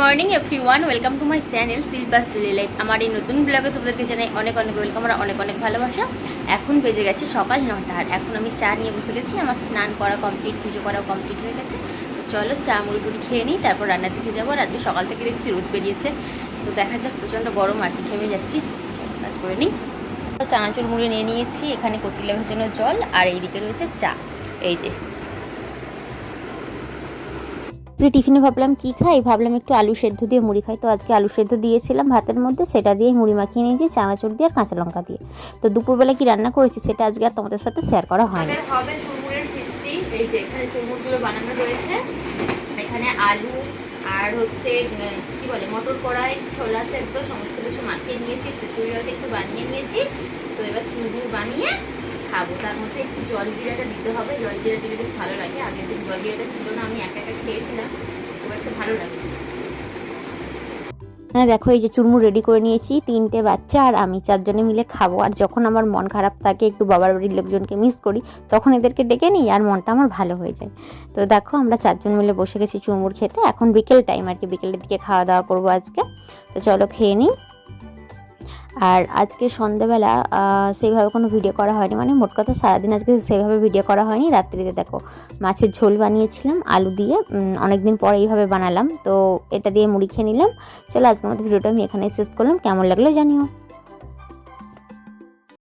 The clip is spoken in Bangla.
Morning every one welcome to my channel Silvas daily life আমার এই নতুন ব্লগে তোমাদেরকে জানাই অনেক অনেক ওয়েলকাম আর অনেক অনেক ভালোবাসা। এখন বেজে গেছে সকাল নটা আর এখন আমি চা নিয়ে বসে গেছি। আমার স্নান করা কমপ্লিট পুজো করা কমপ্লিট হয়ে গেছে। চলো চা মুড়িগুড়ি খেয়ে নিই, তারপর রান্নার দিকে যাব। আজকে সকাল থেকে দেখছি রোদ বেরিয়েছে। তো দেখা যাক, প্রচণ্ড গরম, আর কি ঘেমে যাচ্ছি। কাজ করে নিই। চানাচুর মুড়ি নিয়ে নিয়েছি, এখানে কতিলে ভেজানো জল, আর এইদিকে রয়েছে চা। এই যে আজকে টিফিনে ভাবলাম কি খাই, ভাবলাম একটু আলু সেদ্ধ দিয়ে মুড়ি খাই। তো আজকে আলু সেদ্ধ দিয়েছিলাম ভাতের মধ্যে, সেটা দিয়ে মুড়ি মাখিয়ে নিয়েছি, চানাচুর দিয়ে আর কাঁচা লঙ্কা দিয়ে। তো দুপুরবেলা কি রান্না করেছি সেটা আজকে আর তোমাদের সাথে শেয়ার করা হয়নি। এই যে এখানে চুরমুরগুলো বানানো রয়েছে। এখানে আলু আর হচ্ছে কি বলে, মটর কড়াই, ছোলা সেদ্ধ, সমস্ত কিছু মাখিয়ে নিয়েছি একটু বানিয়ে নিয়েছি। তো এবার চুরমুর বানিয়ে খাব। তার মধ্যে একটু জল জিরাটা দিতে হবে। জল জিরা দিলে বেশ ভালো লাগে। আগের দিন জল জিরাটা ছিল না, আমি একা একা খেয়েছিলাম। এবার একটু ভালো লাগে মানে দেখো, এই যে চুরমুর রেডি করে নিয়েছি, তিনটে বাচ্চা আর আমি চারজনে মিলে খাব। আর যখন আমার মন খারাপ থাকে, একটু বাবার বাড়ির লোকজনকে মিস করি, তখন এদেরকে ডেকে নিই আর মনটা আমার ভালো হয়ে যায়। তো দেখো, আমরা চারজন মিলে বসে গেছি চুরমুর খেতে। এখন বিকেল টাইম আর কি, বিকেলের দিকে খাওয়া দাওয়া করব আজকে। তো চলো, খেয়ে নিই। আর আজকে সন্ধ্যাবেলা সেইভাবে কোনো ভিডিও করা হয়নি। মানে মোট কথা সারাদিন আজকে সেইভাবে ভিডিও করা হয়নি। রাত্রিতে দেখো মাছের ঝোল বানিয়েছিলাম, আলু দিয়ে অনেক দিন পরে এইভাবে বানালাম। তো এটা দিয়ে মুড়ি খেয়ে নিলাম। চলো আজকের মতো ভিডিওটা আমি এখানে শেষ করলাম। কেমন লাগল জানিও।